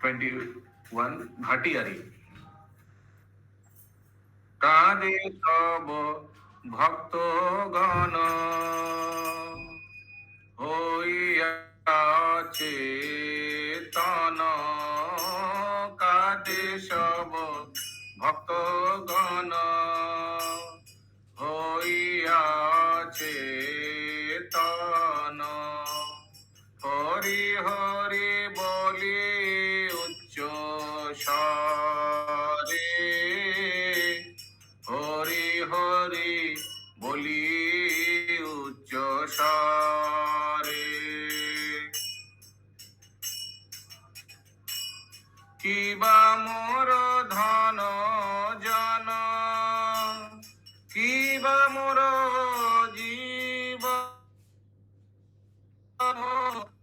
Twenty one Bhatiary কাঁদে সব ভক্তগণ। হইয়াছে তন কাঁদে সব ভক্তগণ। হইয়াছে তন হরি হরি বলি উচ্চ স্বরে। কিবা মোর ধন জন কিবা মোর জীব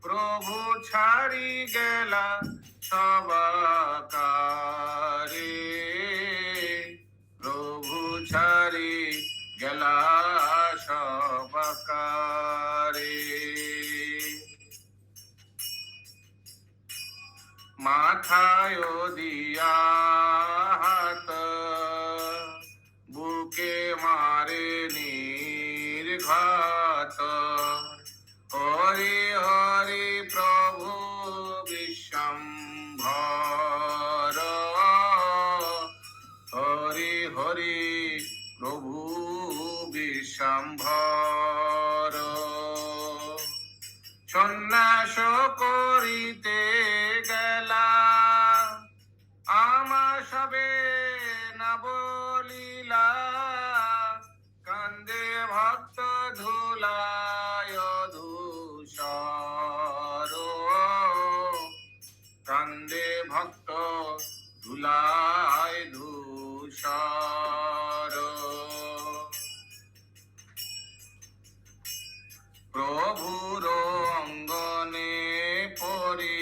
প্রভু ছাড়ি গেলা সবাকারে মাথায় দিয়া বুকে মারে নির্ঘাত। হরি হরি প্রভু বিশ্বম্ভর। হরি হরি প্রভু বিশ্বম্ভর। সন্ন্যাস করিতে বলিলা, কান্দে ভক্ত ধুলায় ধূসর। কান্দে ভক্ত ধুলায় ধূসর। প্রভুর অঙ্গনে পরি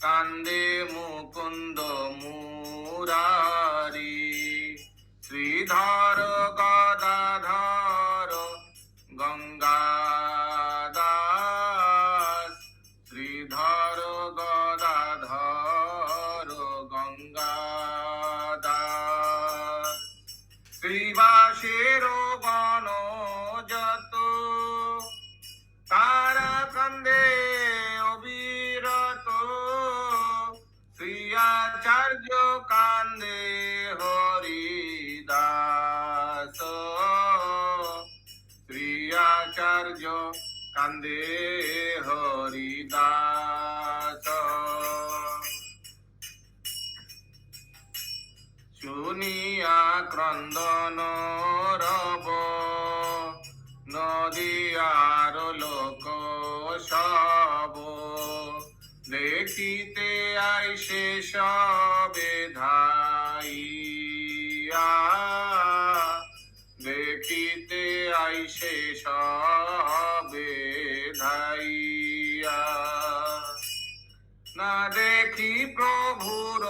কান্দে মুকুন্দ মুরারি শ্রীবাসের গণ যত তারা কান্দে অবিরত। শ্রীয়াচার্য কান্দে হরিদাস। শ্রীয়াচার্য কান্দে হরিদাস। শুনিয়া ক্রন্দন রব, নদিয়ার লোক সব। দেখিতে আইসে সবে ধাইয়া। দেখিতে আইসে সবে ধাইয়া। না দেখি প্রভুর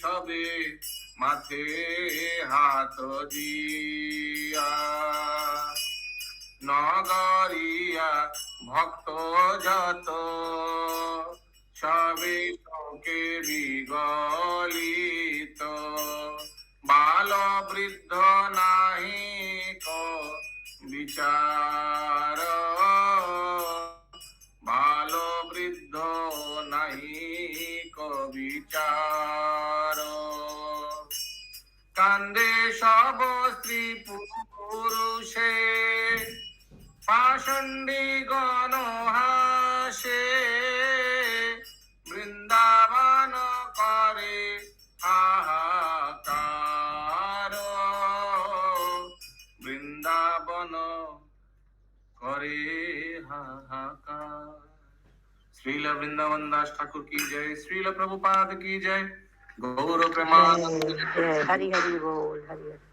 সবে মাথে হাত দিয়া। নগরিয়া ভক্ত যত, সবে শোকে বিগলিত। বাল বৃদ্ধ নাহি বিচার। বাল বৃদ্ধ নাহি বিচার। কান্দে সব স্ত্রী পুরুষে। পাষণ্ডী গণ হাসে বৃন্দাবন করে হাহাকার বৃন্দাবন করে হাহাকার। শ্রীল বৃন্দাবন দাস ঠাকুর কি জয়? শ্রীল প্রভুপাদ কি জয়? গৌর প্রেমানন্দ হরি হরি বল হরি হরি